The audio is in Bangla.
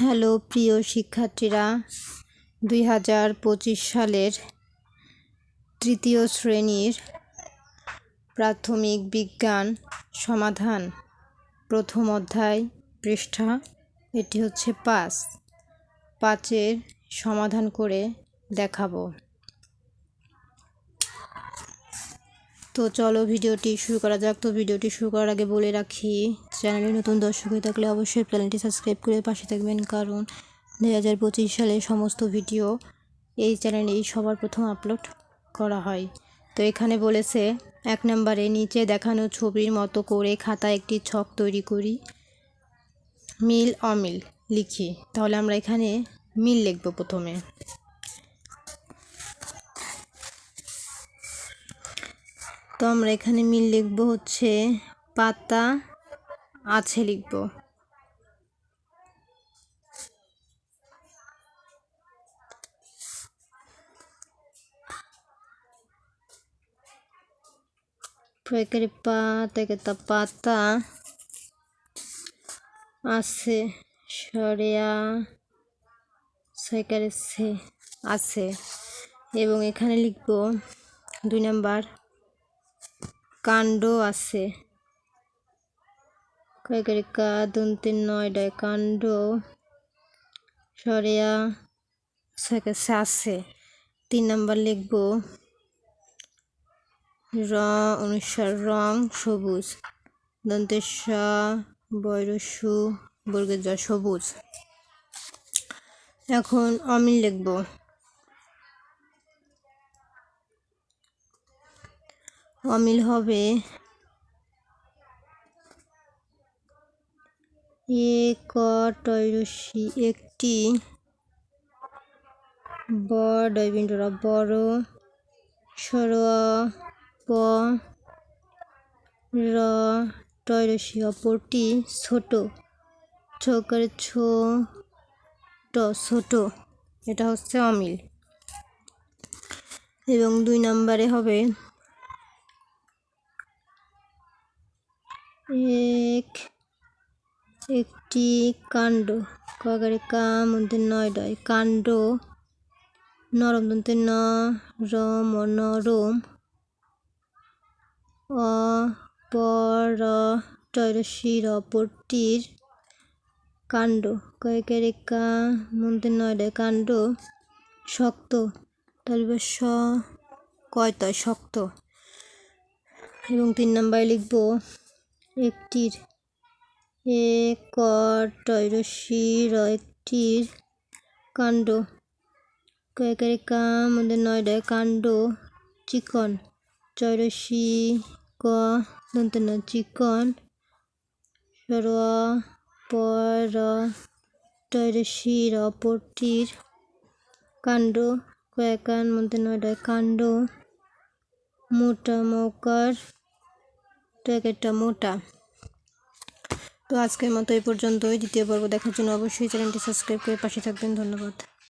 হ্যালো, প্রিয় শিক্ষার্থীরা, দুই হাজার পঁচিশ সালের তৃতীয় শ্রেণির প্রাথমিক বিজ্ঞান সমাধান প্রথম অধ্যায় পৃষ্ঠা, এটি হচ্ছে পাঁচ। পাঁচের সমাধান করে দেখাবো। তো চলো ভিডিওটি শুরু করা যাক। তো ভিডিওটি শুরু করার আগে বলে রাখি, চ্যানেলে নতুন দর্শক হয়ে থাকলে অবশ্যই চ্যানেলটি সাবস্ক্রাইব করে পাশে থাকবেন। কারণ দুই হাজার পঁচিশ সালে সমস্ত ভিডিও এই চ্যানেলেই সবার প্রথম আপলোড করা হয়। তো এখানে বলেছে, এক নম্বরে, নিচে দেখানো ছবির মতো করে খাতা একটি ছক তৈরি করি। মিল, অমিল লিখি। তাহলে আমরা এখানে মিল লিখব প্রথমে। তো আমরা এখানে মিল লিখব হচ্ছে পাতা আছে লিখব। প্রয়কারি পাতা পাতা আছে, সরিয়া সরকারে সে আছে। এবং এখানে লিখব দুই নাম্বার কাণ্ড আছে। কয়েকের কা দন্তের নয়ডায় কাণ্ড সরেয়া কাছে আছে। তিন নাম্বার লিখব, র, অনুসার রং সবুজ দন্তের বৈরসু, বর্গের সবুজ। এখন অমিল লিখব অমিল হবে। একটরসি একটি বড় বড় সর প র টয়রসি অপরটি ছোট ছকার ছো ট ছোট। এটা হচ্ছে অমিল। এবং দুই নম্বরে হবে এক, একটি কাণ্ড। কগারে কা মধ্যে নয় কাণ্ড নরম দন্তে ন রম নরম। অ পর টয়রশির অপরটির কাণ্ড। কয়েকের কা মধ্যে নয় কাণ্ড শক্ত। তাহলে স কয়তয় শক্ত। এবং তিন নম্বরে লিখব একটির একটরশির একটির কাণ্ড। কয়েকের কাম নয়ডায় কাণ্ড, চিকন চৈরসি ক দন্ত চিকন সরোয়া পর টয়রশির অপরটির কাণ্ড। কয়েকান মধ্যে নয়ডায় কাণ্ড, মোটা মৌকার ট্যাকেরটা মোটা। তো আজকের মতো এই পর্যন্তই। দ্বিতীয় পর্ব দেখার জন্য অবশ্যই চ্যানেলটি সাবস্ক্রাইব করে পাশে থাকবেন। ধন্যবাদ।